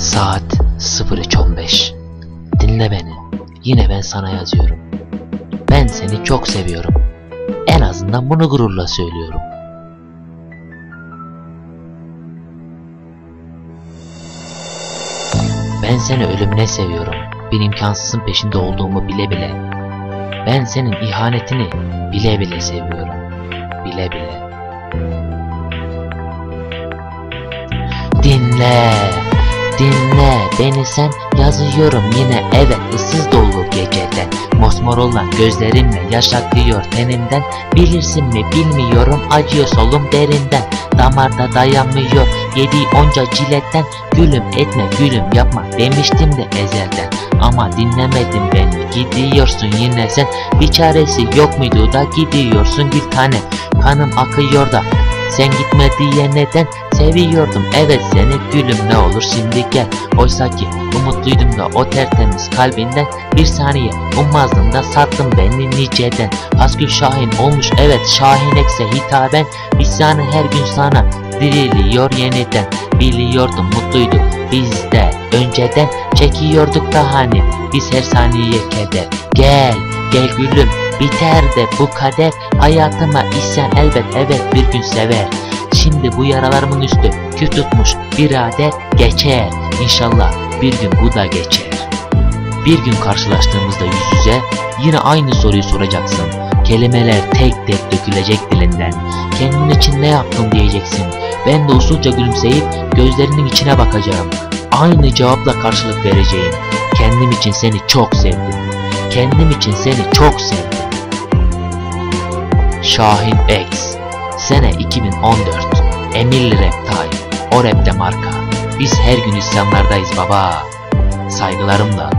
Saat 03.15 Dinle beni. Yine ben sana yazıyorum. Ben seni çok seviyorum. En azından bunu gururla söylüyorum. Ben seni ölümüne seviyorum. Bir imkansızın peşinde olduğumu bile bile. Ben senin ihanetini bile bile seviyorum. Bile bile. Dinle, dinle beni sen yazıyorum yine evet ıssız dolu geceden Mosmor olan gözlerimle yaş akıyor tenimden. Bilirsin mi bilmiyorum acıyor solum derinden. Damarda dayanmıyor yediği onca ciletten. Gülüm etme gülüm yapma demiştim de ezelden. Ama dinlemedin beni gidiyorsun yine sen. Bir çaresi yok muydu da gidiyorsun bir tane. Kanım akıyor da sen gitme diye neden seviyordum? Evet seni gülüm ne olur şimdi gel. Oysa ki umutluydum da o tertemiz kalbinden bir saniye ummazdım da sattın beni niceden. Hasgül Şahin olmuş evet Şahin ekse hitaben. İsyanı her gün sana diriliyor yeniden. Biliyordum mutluydu biz de önceden. Çekiyorduk da hani biz her saniye keder. Gel gel gülüm biter de bu kader. Hayatıma isyan elbet evet bir gün sever. Şimdi bu yaralarımın üstü kül tutmuş birader geçer. İnşallah bir gün bu da geçer. Bir gün karşılaştığımızda yüz yüze yine aynı soruyu soracaksın. Kelimeler tek tek dökülecek dilinden. Kendin için ne yaptın diyeceksin. Ben de usulca gülümseyip gözlerinin içine bakacağım. Aynı cevapla karşılık vereceğim. Kendim için seni çok sevdim. Kendim için seni çok sevdim Şahin X. Sene 2014 Emirli Rap Time O rapte marka. Biz her gün isyanlardayız baba. Saygılarımla